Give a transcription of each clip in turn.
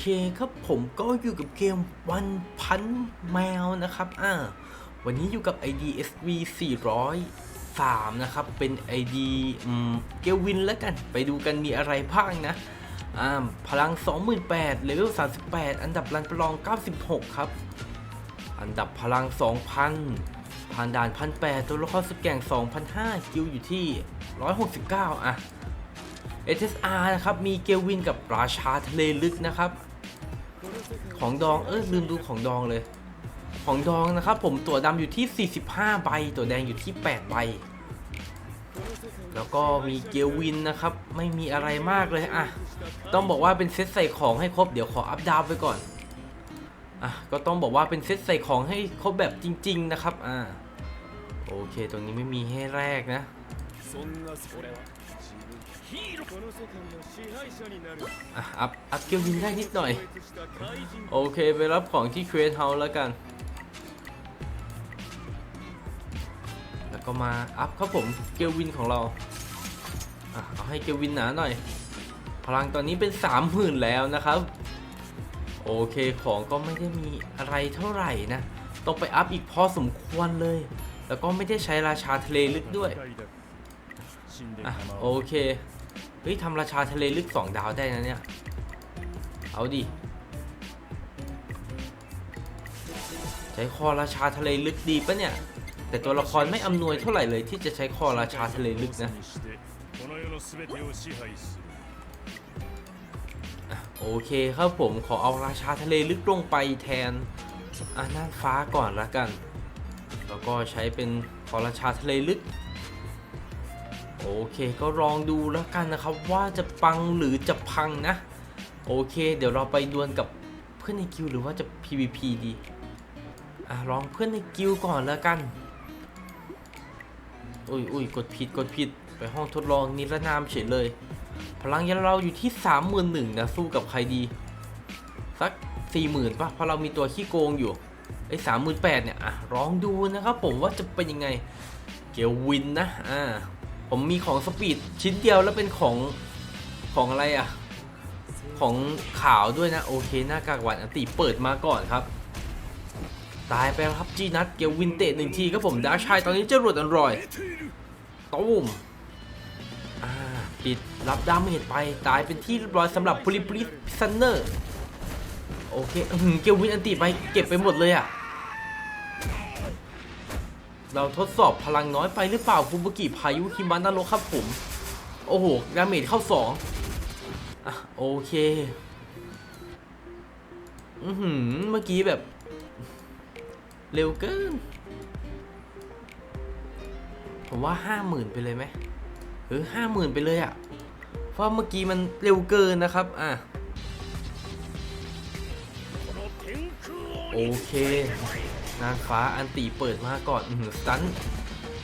เคครับผมก็อยู่กับเกมวันพันแมวนะครับอ่าวันนี้อยู่กับ ID SV 403 นะครับ เป็น ID เกลวินแล้วกัน ไปดูกันมีอะไรบ้างนะอ่าพลัง 28,000เลเวล 38 อันดับรันประลอง 96 ครับ อันดับพลัง 2,000 ผ่านด่าน 1,800 ตัวละครสแกง2,500กิลอยู่ที่ 169 อะ SSR นะครับ มีเกลวินกับราชาทะเลลึกนะครับ ของดอง เออลืมดูของดองเลย ของดองนะครับ ผมตัวดำอยู่ที่ 45 ใบ ตัวแดงอยู่ที่ 8 ใบ แล้วก็มีเกลวินนะครับ ไม่มีอะไรมากเลยอะ ต้องบอกว่าเป็นเซตใส่ของให้ครบ เดี๋ยวขออัพดาวไปก่อน อะ ก็ต้องบอกว่าเป็นเซตใส่ของให้ครบแบบจริง ๆ นะครับ อ่า โอเค ตรงนี้ไม่มีให้แรกนะ อัพอัพเกียวยินได้นิดหน่อย โอเค ไปรับของที่เควสเฮาแล้วกัน แล้วก็มาอัพครับผมเกียววินของเราอะเอาให้เกียววินหนาหน่อย พลังตอนนี้เป็น30,000แล้วนะครับ โอเคของก็ไม่ได้มีอะไรเท่าไหร่นะ ต้องไปอัพอีกพอสมควรเลย แล้วก็ไม่ได้ใช้ราชาทะเลลึกด้วยอโอเค เฮ้ยทำราชาทะเลลึกสองดาวได้นะเนี่ย เอาดิ ใช้คอราชาทะเลลึกดีปะเนี่ย แต่ตัวละครไม่อำนวยเท่าไหร่เลยที่จะใช้คอราชาทะเลลึกนะ โอเคครับผมขอเอาราชาทะเลลึกลงไปแทนอะน่านฟ้าก่อนละกัน แล้วก็ใช้เป็นคอราชาทะเลลึก โอเคก็ลองดูแล้วกันนะครับว่าจะปังหรือจะพังนะ โอเค เดี๋ยวเราไปดวลกับเพื่อนในกิลด์หรือว่าจะ PVP ดีอะลองเพื่อนในกิลด์ก่อนแล้วกันอุ้ยอุ้ยกดผิดกดผิดไปห้องทดลองนิรนามเฉยเลย พลังยันเราอยู่ที่3 1 0 0 0นะสู้กับใครดี สัก 40,000ป่ะเพราะเรามีตัวขี้โกงอยู่ไอ้สามหมื่นแปดเนี่ยอะลองดูนะครับผมว่าจะเป็นยังไง เกลวินนะอ่า ผมมีของสปีดชิ้นเดียวแล้วเป็นของของอะไรอะ ของขาวด้วยนะ โอเคหน้ากากหวานอันติเปิดมาก่อนครับ ตายไปแล้วครับจีนัทเกลวินเตะหนึ่งทีครับผมดาชายตอนนี้จะรวดอร่อยตูมอ่าปิดรับดาเมจไปตายเป็นที่เรียบร้อยสำหรับพลิปลิซันเนอร์ โอเคเกลวินอันติไปเก็บไปหมดเลยอะ เราทดสอบพลังน้อยไปหรือเปล่าคุบุกิพายุคิมันนรกครับผม โอ้โหดาเมจเข้าสองอะโอเค อือหือเมื่อกี้แบบ เร็วเกิน ผมว่าห้าหมื่นไปเลยไหมเออห้าหมื่นไปเลยอะ่ะ เพราะเมื่อกี้มันเร็วเกินนะครับ อะ โอเค นางฟ้าอันตีเปิดมาก่อนอืสตัน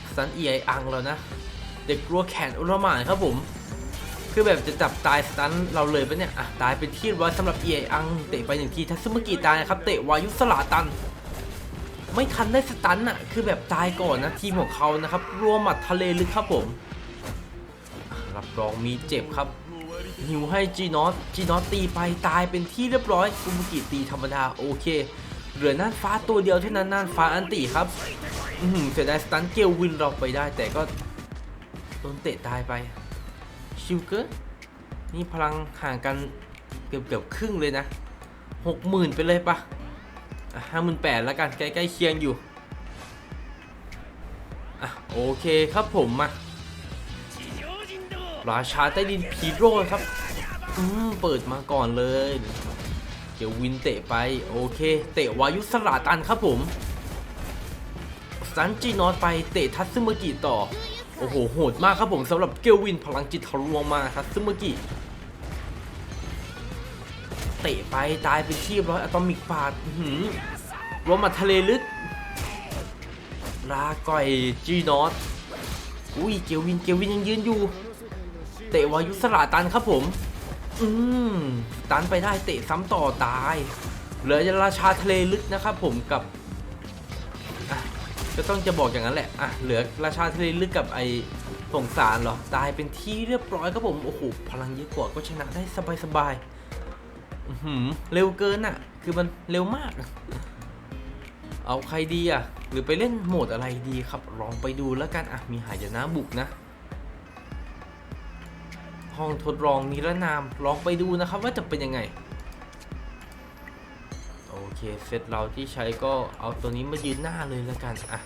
สตันเอียอังแล้วนะ เด็กกลัวแขนอุลมานครับผม คือแบบจะจับตายสตันเราเลยปะเนี่ย อะ ตายเป็นที่เรียบร้อยสำหรับเอียอัง เตะไปหนึ่งทีทัศมุกิตายนะครับ เตะวายุสลาตัน ไม่ทันได้สตันอะคือแบบตายก่อนนะทีมของเขานะครับ รัวหมัดทะเลลึกครับผมรับรองมีเจ็บครับหิวให้จีนอตจีนอตตีไปตายเป็นที่เรียบร้อยกุมุกิตีธรรมดาโอเค เหลือน่านฟ้าตัวเดียวเท่านั้นน่านฟ้าอันติครับเสียดายสตันเกลวินเราไปได้ แต่ก็โดนเตะตายไปชิวเกอร์นี่พลังห่างกันเกือบเกือบครึ่งเลยนะหกหมื่นไปเลยปะห้าหมื่นแปดแล้วกันใกล้ๆเคียงอยู่โอเคครับผมมาราชาใต้ดินพีโร่ครับเปิดมาก่อนเลย เดี๋ยววินเตะไปโอเค เตะวายุสลาตันครับผมซันจีนอตไปเตะทัตซึมกิต่อ โอ้โหโหดมากครับผมสำหรับเกลวินพลังจิตทะลวงมาทัตซึมกิเตะไปตายเป็นที่ร้อยอะตอมิกปาดหือรวมมาทะเลลึกลาก่อยจีนอตอุ้ยเกลวินเกลวินยังยืนอยู่ เตะวายุสลาตันครับผม อืมตันไปได้เตะซ้ำต่อตาย เหลือราชาทะเลลึกนะครับผมกับอะก็ต้องจะบอกอย่างนั้นแหละอะเหลือราชาทะเลลึกกับไอสงสารเหรอ ตายเป็นที่เรียบร้อยครับผม โอ้โห พลังเยอะกว่าก็ชนะได้สบายๆอื้อหือเร็วเกินอะ คือมันเร็วมาก เอาใครดีอะ หรือไปเล่นโหมดอะไรดีครับ ลองไปดูแล้วกัน อะ มีหายนะบุกนะ ห้องทดลองนิรนามลองไปดูนะครับว่าจะเป็นยังไง โอเคเซตเราที่ใช้ก็เอาตัวนี้มายืนหน้าเลยแล้วกันอะ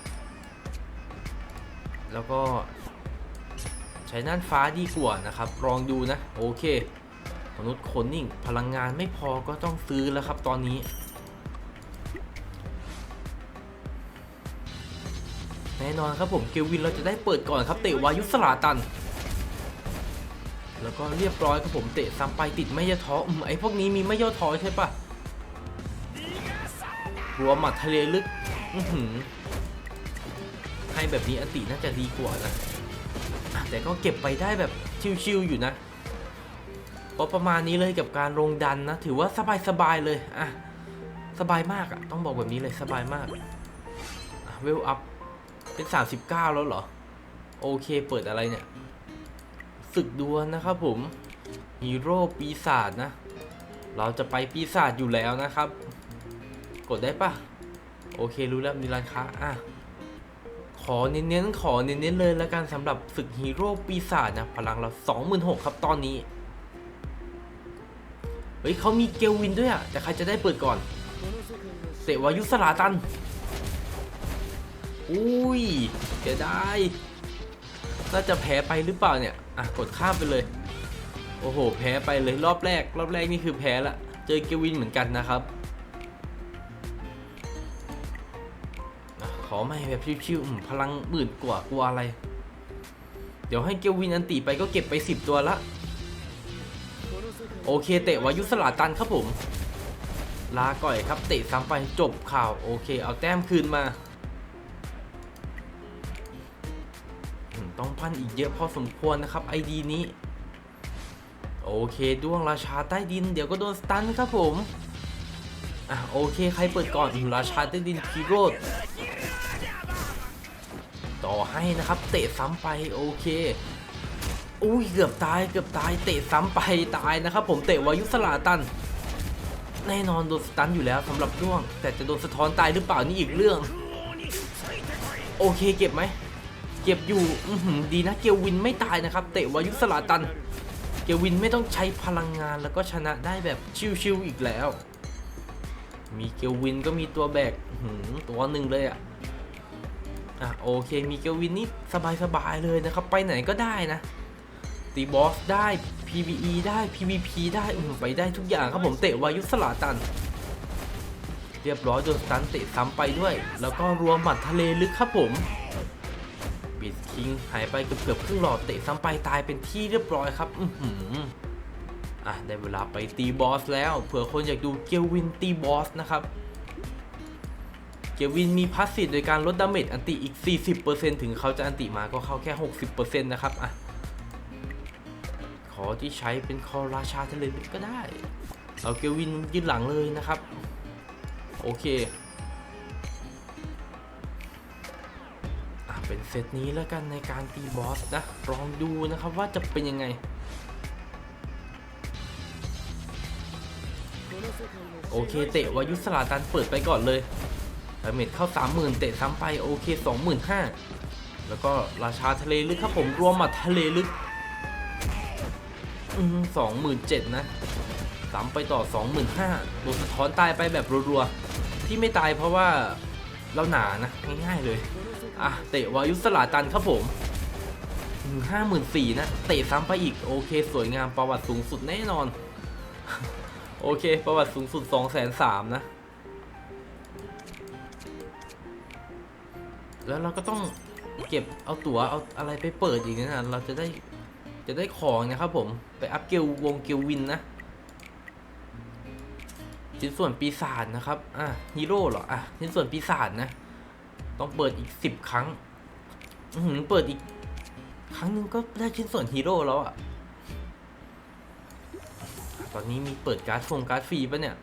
แล้วก็ใช้น่านฟ้าดีกว่านะครับ ลองดูนะ โอเค มนุษย์คนนิ่ง พลังงานไม่พอก็ต้องซื้อแล้วครับตอนนี้แน่นอนครับผมเกลวินเราจะได้เปิดก่อนครับเตะวายุสลาตัน แล้วก็เรียบร้อยครับผมเตะซ้ำไปติดไม่ย่อท้ออืมไอพวกนี้มีไม่ย่อท้อใช่ปะรัวหมัดทะเลลึกอื้อหือให้แบบนี้อันติน่าจะดีกว่านะอะแต่ก็เก็บไปได้แบบชิวๆอยู่นะก็ประมาณนี้เลยกับการลงดันนะ ถือว่าสบายๆเลยอะสบายมากอะต้องบอกแบบนี้เลยสบายมากเวลอัพเป็น 39 แล้วเหรอ โอเคเปิดอะไรเนี่ย ศึกดวลนะครับผมฮีโร่ปีศาจนะ เราจะไปปีศาจอยู่แล้วนะครับ กดได้ปะโอเครู้แล้วมีร้านค้าอะขอเน้นๆขอเน้นๆเลยแล้วกันสำหรับศึกฮีโร่ปีศาจนะพลังเรา26,000ครับตอนนี้เฮ้ยเขามีเกลวินด้วยอะแต่ใครจะได้เปิดก่อนเสวายุสลาตัน อุ้ยจะได้ น่าจะแพ้ไปหรือเปล่าเนี่ยะกดข้ามไปเลย โอ้โห แพ้ไปเลยรอบแรก รอบแรกนี่คือแพ้ละ เจอเกวินเหมือนกันนะครับขอไม่แบบชิวๆพลังหมื่นกว่ากลัวอะไร เดี๋ยวให้เกวินอันตีไปก็เก็บไป 10 ตัวละ โอเคเตะวายุสลาตันครับผม ลาก่อยครับเตะซ้ำไปจบข่าว โอเค เอาแต้มคืนมา พันอีกเยอะพอสมควรนะครับไอดีนี้ โอเคด้วงราชาใต้ดิน เดี๋ยวก็โดนสตันครับผมอะโอเคใครเปิดก่อนอืมราชาใต้ดินพีโรดต่อให้นะครับ เตะซ้ำไปโอเคอุ้ยเกือบตายเกือบตายเตะซ้ำไปตายนะครับ ผมเตะวายุสลาตัน แน่นอนโดนสตันอยู่แล้วสำหรับด้วง แต่จะโดนสะท้อนตายหรือเปล่านี่อีกเรื่อง โอเคเก็บไหม เก็บอยู่อือหือดีนะเกลวินไม่ตายนะครับ เตะวายุสลาตัน เกลวินไม่ต้องใช้พลังงานแล้วก็ชนะได้แบบชิวๆอีกแล้ว มีเกลวินก็มีตัวแบกหือตัวหนึ่งเลยอะอะโอเคมีเกลวินนี่สบายๆเลยนะครับ ไปไหนก็ได้นะตีบอสได้ PVE ได้ PVP ได้ไปได้ทุกอย่างครับผมเตะวายุสลาตัน เรียบร้อยโดนสตันเตะซ้ำไปด้วย แล้วก็รวมหมัดทะเลลึกครับผม บิดคิงหายไปเกือบเกือบครึ่งหลอดเตะซ้ำไปตายเป็นที่เรียบร้อยครับ อือหืออะได้เวลาไปตีบอสแล้วเผื่อคนอยากดูเกลวินตีบอสนะครับเกลวินมีพาสซีฟโดยการลดดาเมจอันติอีก 40%ถึงเขาจะอันติมาก็เข้าแค่ 60%นะครับอะขอที่ใช้เป็นคอราชาทะเลกก็ได้ เอาเกลวินยืนหลังเลยนะครับ โอเค เป็นเซตนี้แล้วกันในการตีบอสนะ ลองดูนะครับว่าจะเป็นยังไงโอเคเตะวายุสลาตันเปิดไปก่อนเลยดาเมจเข้า 30,000 เตะซ้ำไปโอเค 25,000 แล้วก็ราชาทะเลลึกครับผมรวมมาทะเลลึกสองหมื่นเจ็ดนะซ้ำไปต่อ 25,000โดนสะท้อนตายไปแบบรัวๆ ที่ไม่ตายเพราะว่าเราหนานะ ง่ายๆเลย อะเตะวายุสลาตันครับผมห้าหมื่นสี่นะ เตะซ้ำไปอีก โอเค สวยงามประวัติสูงสุดแน่นอน โอเค ประวัติสูงสุดสองแสนสามนะ แล้วเราก็ต้องเก็บเอาตั๋วเอาอะไรไปเปิดอีกนะ เราจะได้จะได้ของนะครับผม ไปอัพเกลวงเกลวินนะชิ้นส่วนปีศาจนะครับ อะฮีโร่เหรอ อะชิ้นส่วนปีศาจนะ ต้องเปิดอีกสิบครั้งเปิดอีก ครั้งหนึ่งก็ได้ชิ้นส่วนฮีโร่แล้วอะตอนนี้มีเปิดการ์ดฟงการ์ดฟรีปะเนี่ย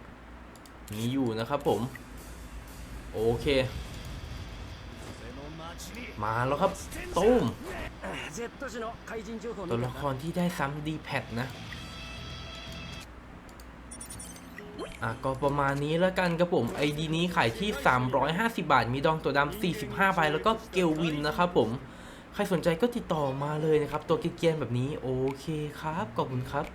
มีอยู่นะครับผม โอเค มาแล้วครับ ตุ้มตัวละครที่ได้ซ้ำดีแพดนะ อะก็ประมาณนี้แล้วกันครับผมไอดีนี้ขายที่ 350 บาท มีดองตัวดำ45ใบแล้วก็เกลวินนะครับผม ใครสนใจก็ติดต่อมาเลยนะครับ ตัวเกียนแบบนี้ โอเคครับ ขอบคุณครับ